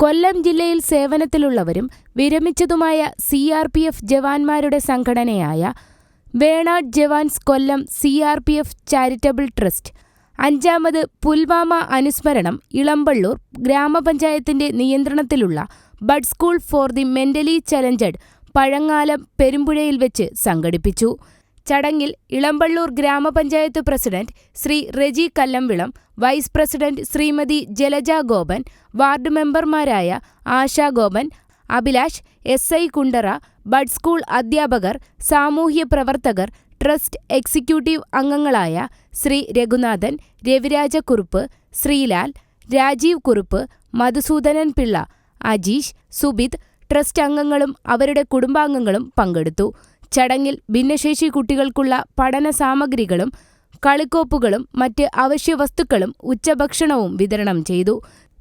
കൊല്ലം ജില്ലയിൽ സേവനത്തിലുള്ളവരും വിരമിച്ചതുമായ സി ആർ പി എഫ് ജവാന്മാരുടെ സംഘടനയായ Venad jawans Kollam C R P F charitable trust അഞ്ചാമത് പുൽവാമ അനുസ്മരണം ഇളമ്പള്ളൂർ ഗ്രാമപഞ്ചായത്തിന്റെ നിയന്ത്രണത്തിലുള്ള bud school for the mentally challenged Pazhangalam പെരുമ്പുഴയിൽ വെച്ച് സംഘടിപ്പിച്ചു. ചടങ്ങിൽ Elampalloor grama panchayat president Shri Reji Kallamvilam vice president Shrimati Jalaja Gopan ward മെമ്പർമാരായ Asha Gopan Abhilash S I Kundara bud school അധ്യാപകർ സാമൂഹ്യ പ്രവർത്തകർ ട്രസ്റ്റ് എക്സിക്യൂട്ടീവ് അംഗങ്ങളായ ശ്രീ രഘുനാഥൻ രവിരാജക്കുറുപ്പ് ശ്രീലാൽ രാജീവ് കുറുപ്പ് മധുസൂദനൻ പിള്ള അജീഷ് സുബിത് ട്രസ്റ്റ് അംഗങ്ങളും അവരുടെ കുടുംബാംഗങ്ങളും പങ്കെടുത്തു. ചടങ്ങിൽ ഭിന്നശേഷി കുട്ടികൾക്കുള്ള പഠന സാമഗ്രികളും കളിക്കോപ്പുകളും മറ്റ് അവശ്യ വസ്തുക്കളും ഉച്ചഭക്ഷണവും വിതരണം ചെയ്തു.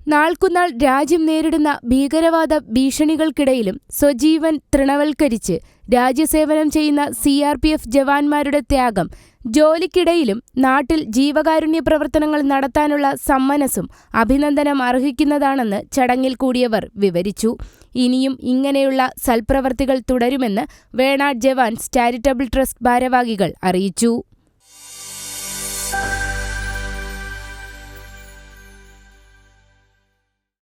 നാൾക്കുനാൾ രാജ്യം നേരിടുന്ന ഭീകരവാദ ഭീഷണികൾക്കിടയിലും സ്വജീവൻ തൃണവൽക്കരിച്ച് രാജ്യസേവനം ചെയ്യുന്ന സി ആർ പി എഫ് ജവാന്മാരുടെ ത്യാഗം ജോലിക്കിടയിലും നാട്ടിൽ ജീവകാരുണ്യ പ്രവർത്തനങ്ങൾ നടത്താനുള്ള സമ്മനസും അഭിനന്ദനം അർഹിക്കുന്നതാണെന്ന് ചടങ്ങിൽ കൂടിയവർ വിവരിച്ചു. ഇനിയും ഇങ്ങനെയുള്ള സൽപ്രവർത്തികൾ തുടരുമെന്ന് വേണാട് ജവാൻസ് ചാരിറ്റബിൾ ട്രസ്റ്റ് ഭാരവാഹികൾ അറിയിച്ചു.